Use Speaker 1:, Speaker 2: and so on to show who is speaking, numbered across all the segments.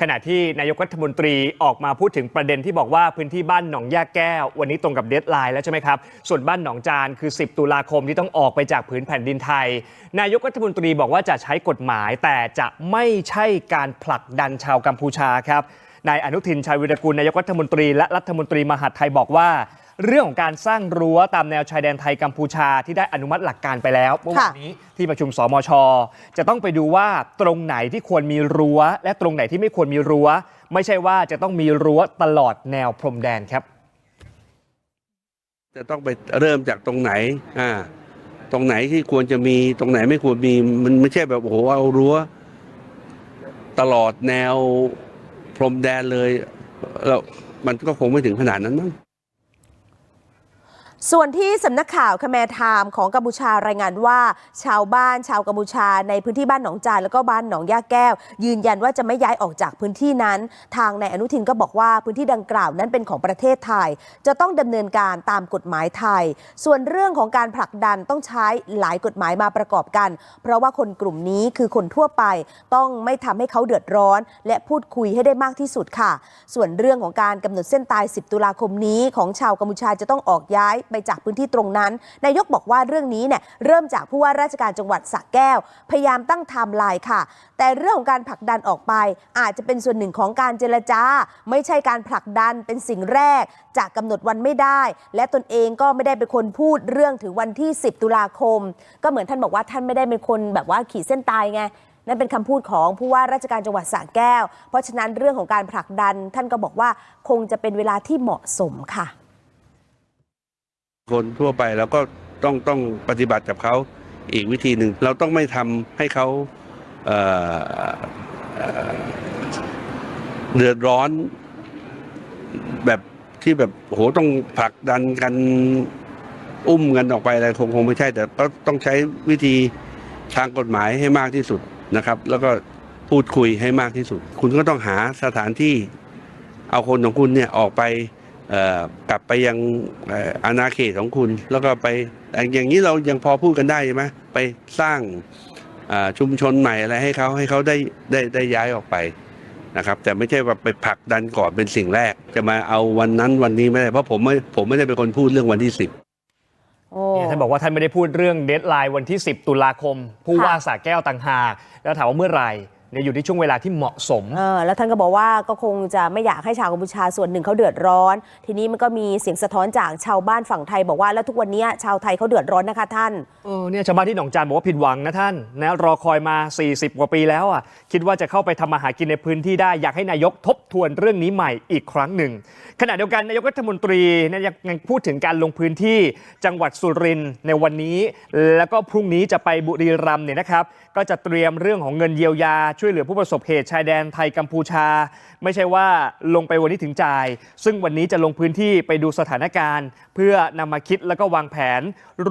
Speaker 1: ขณะที่นายกรัฐมนตรีออกมาพูดถึงประเด็นที่บอกว่าพื้นที่บ้านหนองยาแก้ว วันนี้ตรงกับเดทไลน์แล้วใช่ไหมครับ ส่วนบ้านหนองจานคือ 10 ตุลาคมที่ต้องออกไปจากผืนแผ่นดินไทย นายกรัฐมนตรีบอกว่าจะใช้กฎหมาย แต่จะไม่ใช่การผลักดันชาวกัมพูชาครับนายอนุทินชาญวิรกูลนายกรัฐมนตรีและรัฐมนตรีมหาดไทยบอกว่า เรื่องของการสร้างรั้วตามแนวชายแดนไทยกัมพูชาที่ได้อนุมัติหลักการไปแล้วเมื่อวานนี้ที่ประชุมสมช จะต้องไปดูว่าตรงไหนที่ควรมีรั้ว และตรงไหนที่ไม่ควรมีรั้ว ไม่ใช่ว่าจะต้องมีรั้วตลอดแนวพรมแดนครับ
Speaker 2: จะต้องไปเริ่มจากตรงไหนอ่าตรงไหนที่ควรจะมีตรงไหนไม่ควรมีมันไม่ใช่แบบโอ้โหเอารั้ว ตลอดแนวพรมแดนเลยแล้วมันก็คงไม่ถึงขนาดนั้นมั้ง
Speaker 3: ส่วนที่สำนักข่าวคแมร์ไทม์ของกัมพูชารายงานว่า ชาวบ้านชาวกัมพูชาในพื้นที่บ้านหนองจานแล้วก็บ้านหนองย่าแก้ว ยืนยันว่าจะไม่ย้ายออกจากพื้นที่นั้น ทางนายอนุทินก็บอกว่าพื้นที่ดังกล่าวนั้นเป็นของประเทศไทย จะต้องดำเนินการตามกฎหมายไทย ส่วนเรื่องของการผลักดันต้องใช้หลายกฎหมายมาประกอบกัน เพราะว่าคนกลุ่มนี้คือคนทั่วไป ต้องไม่ทำให้เขาเดือดร้อน และพูดคุยให้ได้มากที่สุดค่ะ ส่วนเรื่องของการกำหนดเส้นตาย 10 ตุลาคมนี้ของชาวกัมพูชาจะต้องออกย้ายไปจากพื้นที่ตรงนั้น นายกบอกว่าเรื่องนี้เนี่ยเริ่มจากผู้ว่าราชการจังหวัดสระแก้ว พยายามตั้งไทม์ไลน์ค่ะ แต่เรื่องของการผลักดันออกไป อาจจะเป็นส่วนหนึ่งของการเจรจา ไม่ใช่การผลักดันเป็นสิ่งแรก จากกำหนดวันไม่ได้ และตนเองก็ไม่ได้เป็นคนพูดเรื่องถึงวันที่ 10 ตุลาคม ก็เหมือนท่านบอกว่าท่านไม่ได้เป็นคนแบบว่าขีดเส้นตายไงนั่นเป็นคำพูดของผู้ว่าราชการจังหวัดสระแก้ว เพราะฉะนั้นเรื่องของการผลักดันท่านก็บอกว่าคงจะเป็นเวลาที่เหมาะสมค่ะ
Speaker 2: คนทั่วไปเราก็ต้องต้องปฏิบัติกับเขาอีกวิธีหนึ่ง เราต้องไม่ทำให้เขาเเเดือดร้อนแบบที่แบบโหต้องผลักดันกันอุ้มกันออกไปอะไรคงคงไม่ใช่ แต่ก็ต้องใช้วิธีทางกฎหมายให้มากที่สุดนะครับ แล้วก็พูดคุยให้มากที่สุด คุณก็ต้องหาสถานที่เอาคนของคุณเนี่ยออกไป กลับไปยังเอ่ออาณาเขตของคุณ แล้วก็ไปอย่างนี้เรายังพอพูดกันได้ใช่ไหมไปสร้างอ่าชุมชนใหม่อะไรให้เขาให้เขาได้ได้ได้ย้ายออกไปนะครับ แต่ไม่ใช่ว่าไปผลักดันก่อนเป็นสิ่งแรก จะมาเอาวันนั้นวันนี้ไม่ได้เพราะผมไม่ผมไม่ได้เป็นคนพูดเรื่องวันที่สิบ
Speaker 3: โอ้
Speaker 1: เนี่ยท่านบอกว่าท่านไม่ได้พูดเรื่องเดทไลน์วันที่ 10 ตุลาคม ผู้ว่าสระแก้วต่างหากแล้วถามว่าเมื่อไหร่ เนี่ยอยู่ที่ช่วงเวลาที่เหมาะสม
Speaker 3: เออแล้วท่านก็บอกว่าก็คงจะไม่อยากให้ชาวกัมพูชาส่วนหนึ่งเขาเดือดร้อน ทีนี้มันก็มีเสียงสะท้อนจากชาวบ้านฝั่งไทยบอกว่าแล้วทุกวันนี้ชาวไทยเขาเดือดร้อนนะคะท่าน
Speaker 1: เออเนี่ยชาวบ้านที่หนองจานบอกว่าผิดหวังนะท่านนะรอคอยมา 40 กว่าปีแล้วอะคิดว่าจะเข้าไปทำมาหากินในพื้นที่ได้อยากให้นายกทบทวนเรื่องนี้ใหม่อีกครั้งหนึ่ง ขณะเดียวกันนายกรัฐมนตรีเนี่ยยังยังพูดถึงการลงพื้นที่จังหวัดสุรินทร์ในวันนี้ แล้วก็พรุ่งนี้จะไปบุรีรัมย์เนี่ยนะครับก็จะเตรียมเรื่องของเงินเยียวยา ช่วยเหลือผู้ประสบเหตุชายแดนไทยกัมพูชา ไม่ใช่ว่าลงไปวันนี้ถึงจ่าย ซึ่งวันนี้จะลงพื้นที่ไปดูสถานการณ์ เพื่อนำมาคิดแล้วก็วางแผน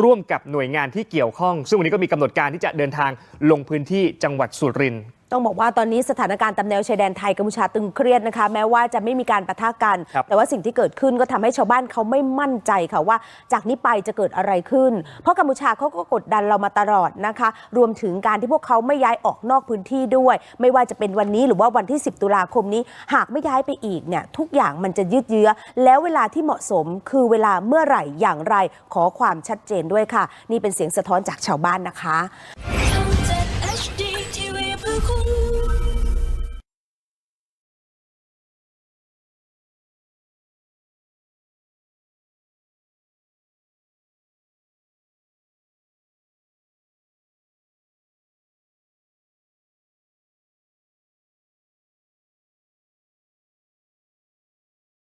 Speaker 1: ร่วมกับหน่วยงานที่เกี่ยวข้อง ซึ่งวันนี้ก็มีกำหนดการที่จะเดินทางลงพื้นที่จังหวัดสุรินทร์
Speaker 3: ต้องบอกว่าตอนนี้สถานการณ์ตามแนวชายแดนไทยกัมพูชาตึงเครียดนะคะ แม้ว่าจะไม่มีการปะทะกัน
Speaker 1: ครับ
Speaker 3: แต่ว่าสิ่งที่เกิดขึ้นก็ทำให้ชาวบ้านเขาไม่มั่นใจค่ะว่า จากนี้ไปจะเกิดอะไรขึ้น เพราะกัมพูชาเขาก็กดดันเรามาตลอดนะคะ รวมถึงการที่พวกเขาไม่ย้ายออกนอกพื้นที่ด้วย ไม่ว่าจะเป็นวันนี้หรือว่าวันที่ 10 ตุลาคมนี้ หากไม่ย้ายไปอีกเนี่ยทุกอย่างมันจะยืดเยื้อ แล้วเวลาที่เหมาะสมคือเวลาเมื่อไหร่อย่างไรขอความชัดเจนด้วยค่ะ นี่เป็นเสียงสะท้อนจากชาวบ้านนะคะ